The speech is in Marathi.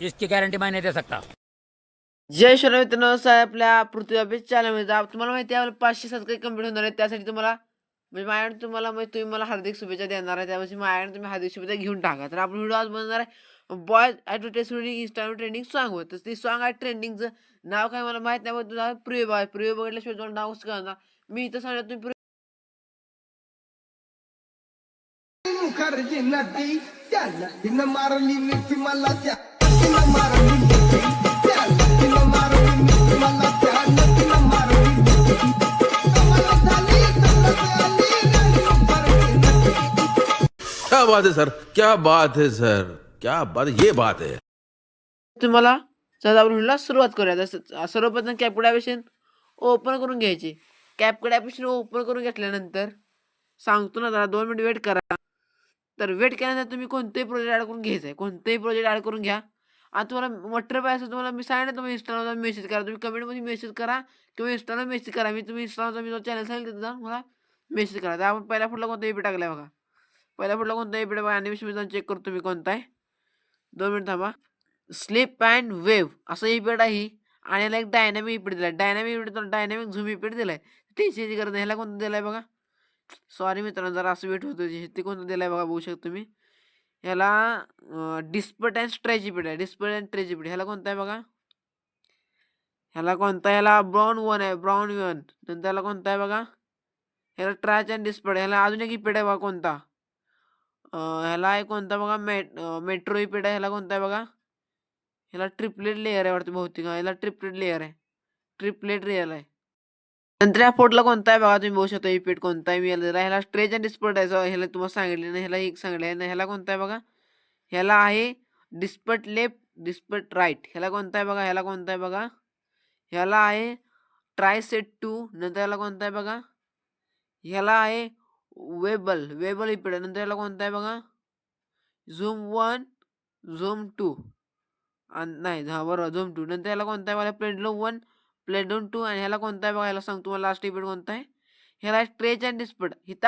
इसकी गारंटी मैं नहीं दे सकता। जय श्री मित्रांनो साहेब आपल्या पृथ्वी अभ्यास चॅनलमध्ये जा- तुम्हाला माहिती आहे पाचशे सबस्क्राईब कंप्लीट होणार आहे. त्यासाठी तुम्हाला म्हणजे माझ्याकडे तुम्हाला म्हणजे तुम्ही मला हार्दिक शुभेच्छा देणार आहे. त्यावेळी माझ्याकडे तुम्ही हार्दिक शुभेच्छा घेऊन टाका. तर आपण व्हिडिओ आज बनणार आहे boys advertise trending Instagram trending song होतं ते सॉंग आहे ट्रेंडिंगचं नाव काय मला माहीत नाही पण तुझा प्रिय बॉय प्रिय बघितल्याशिवाय तुम्हाला नाव कसं कळणार मी इथं सांगणार तुम्ही मुखर्जी नदी मारली त्या मिठी मला त्या क्या बात है सर? क्या बात है सर? क्या बात ये बात है। तुम्हाला चला सुरुवात करूया. जसं सर्वप्रथम कॅपकड ॲप्लिकेशन ओपन करून घ्यायची. कॅपकड ॲप्लिकेशन ओपन करून घेतल्यानंतर सांगतो ना जरा दोन मिनिट वेट करा. तर वेट केल्यानंतर तुम्ही कोणतेही प्रोजेक्ट ॲड करून घ्यायचं आहे कोणतेही प्रोजेक्ट ॲड करून घ्या. आता तुम्हाला मटेरियल पाहिजे असेल तुम्हाला मी सांगितलं तुम्ही इंस्टाला मेसेज करा. तुम्ही कमेंटमध्ये मेसेज करा किंवा इंस्टाला मेसेज करा. मी तुम्ही इंस्टाला मी चॅनल सांगितलं तिथं जाऊन मला मेसेज करा. तर आपण पहिल्या फुटला कोणता एपी टाकला बघा. पहिल्या फुटला कोणता एपी बघा ॲनिमेशन जाऊन चेक करतो मी कोणता आहे. दोन मिनिट थांबा. स्लिप अँड वेव्ह असं इपेड आहे आणि याला एक डायनॅमिक इपेड दिलाय. डायनॅमिक इपेड डायनॅमिक झूम इपेड दिलाय. टेन्शनची गरज नाही. ह्याला कोणतं आहे बघा? सॉरी मित्रांनो जरा असं वेट होतं ते कोणतं दिलाय बघा बघू शकतो तुम्ही. ह्याला डिस्पट अँड स्ट्रॅजिपिड आहे. डिस्पट अँड स्ट्रेच ह्याला कोणता आहे बघा? ह्याला कोणता? ह्याला ब्राऊन वन आहे. ब्राऊन वन नंतर ह्याला कोणता आहे बघा? ह्याला ट्रॅच अँड डिस्पट ह्याला अजून एक इपेड आहे बघा कोणता? ह्याला आहे कोणता बघा? मेट मेट्रो इपेड आहे. ह्याला कोणता आहे बघा? ह्याला ट्रिपलेट लेअर आहे वाटतं बहुतेक. ह्याला ट्रिपलेट लेअर आहे. ट्रिपलेट रिअल आहे. नंतर या फोटोला कोणता आहे बघा तुम्ही बघू शकता इफेक्ट कोणता आहे मी ह्याला स्ट्रेच अँड डिस्पर्ट आहे ह्याला तुम्हाला सांगितले ना ह्याला एक सांगितलं आहे. ह्याला कोणता आहे बघा ह्याला आहे डिस्पट लेफ्ट डिस्पट राईट ह्याला कोणता आहे बघा ह्याला कोणता आहे बघा ह्याला आहे ट्राय सेट टू नंतर ह्याला कोणता आहे बघा ह्याला आहे वेबल वेबल इफेक्ट नंतर ह्याला कोणता आहे बघा झूम वन झूम टू आणि नाही हा बरोबर झूम टू नंतर ह्याला कोणता आहे बघा प्लेडलूम वन प्लेडून टू आणि ह्याला कोणता आहे बघा? ह्याला सांगतो मला लास्ट इफेक्ट कोणता आहे? ह्याला स्ट्रेच अँड डिस्पट हिता